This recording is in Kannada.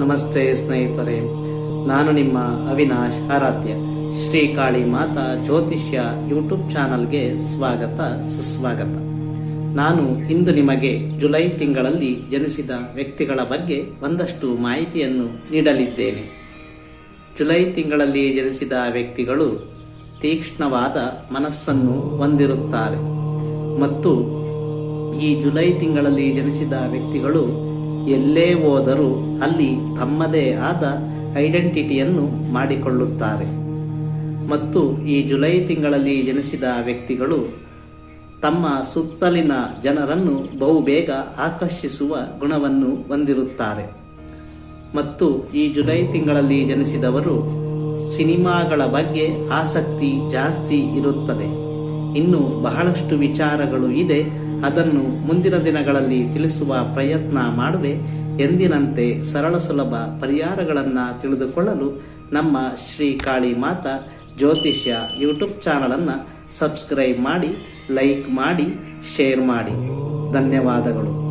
ನಮಸ್ತೆ ಸ್ನೇಹಿತರೆ, ನಾನು ನಿಮ್ಮ ಅವಿನಾಶ್ ಆರಾಧ್ಯ. ಶ್ರೀ ಕಾಳಿ ಮಾತಾ ಜ್ಯೋತಿಷ್ಯ ಯೂಟ್ಯೂಬ್ ಚಾನಲ್ಗೆ ಸ್ವಾಗತ, ಸುಸ್ವಾಗತ. ನಾನು ಇಂದು ನಿಮಗೆ ಜುಲೈ ತಿಂಗಳಲ್ಲಿ ಜನಿಸಿದ ವ್ಯಕ್ತಿಗಳ ಬಗ್ಗೆ ಒಂದಷ್ಟು ಮಾಹಿತಿಯನ್ನು ನೀಡಲಿದ್ದೇನೆ. ಜುಲೈ ತಿಂಗಳಲ್ಲಿ ಜನಿಸಿದ ವ್ಯಕ್ತಿಗಳು ತೀಕ್ಷ್ಣವಾದ ಮನಸ್ಸನ್ನು ಹೊಂದಿರುತ್ತಾರೆ ಮತ್ತು ಈ ಜುಲೈ ತಿಂಗಳಲ್ಲಿ ಜನಿಸಿದ ವ್ಯಕ್ತಿಗಳು ಎಲ್ಲೇ ಹೋದರೂ ಅಲ್ಲಿ ತಮ್ಮದೇ ಆದ ಐಡೆಂಟಿಟಿಯನ್ನು ಮಾಡಿಕೊಳ್ಳುತ್ತಾರೆ. ಮತ್ತು ಈ ಜುಲೈ ತಿಂಗಳಲ್ಲಿ ಜನಿಸಿದ ವ್ಯಕ್ತಿಗಳು ತಮ್ಮ ಸುತ್ತಲಿನ ಜನರನ್ನು ಬಹುಬೇಗ ಆಕರ್ಷಿಸುವ ಗುಣವನ್ನು ಹೊಂದಿರುತ್ತಾರೆ. ಮತ್ತು ಈ ಜುಲೈ ತಿಂಗಳಲ್ಲಿ ಜನಿಸಿದವರು ಸಿನಿಮಾಗಳ ಬಗ್ಗೆ ಆಸಕ್ತಿ ಜಾಸ್ತಿ ಇರುತ್ತದೆ. ಇನ್ನು ಬಹಳಷ್ಟು ವಿಚಾರಗಳು ಇದೆ. ಅದನ್ನು ಮುಂದಿನ ದಿನಗಳಲ್ಲಿ ತಿಳಿಸುವ ಪ್ರಯತ್ನ ಮಾಡುವೆ ಎಂದಿನಂತೆ ಸರಳ ಸುಲಭ ಪರಿಹಾರಗಳನ್ನು ತಿಳಿದುಕೊಳ್ಳಲು ನಮ್ಮ ಶ್ರೀ ಕಾಳಿ ಮಾತಾ ಜ್ಯೋತಿಷ್ಯ ಯೂಟ್ಯೂಬ್ ಚಾನಲನ್ನು ಸಬ್ಸ್ಕ್ರೈಬ್ ಮಾಡಿ, ಲೈಕ್ ಮಾಡಿ, ಶೇರ್ ಮಾಡಿ. ಧನ್ಯವಾದಗಳು.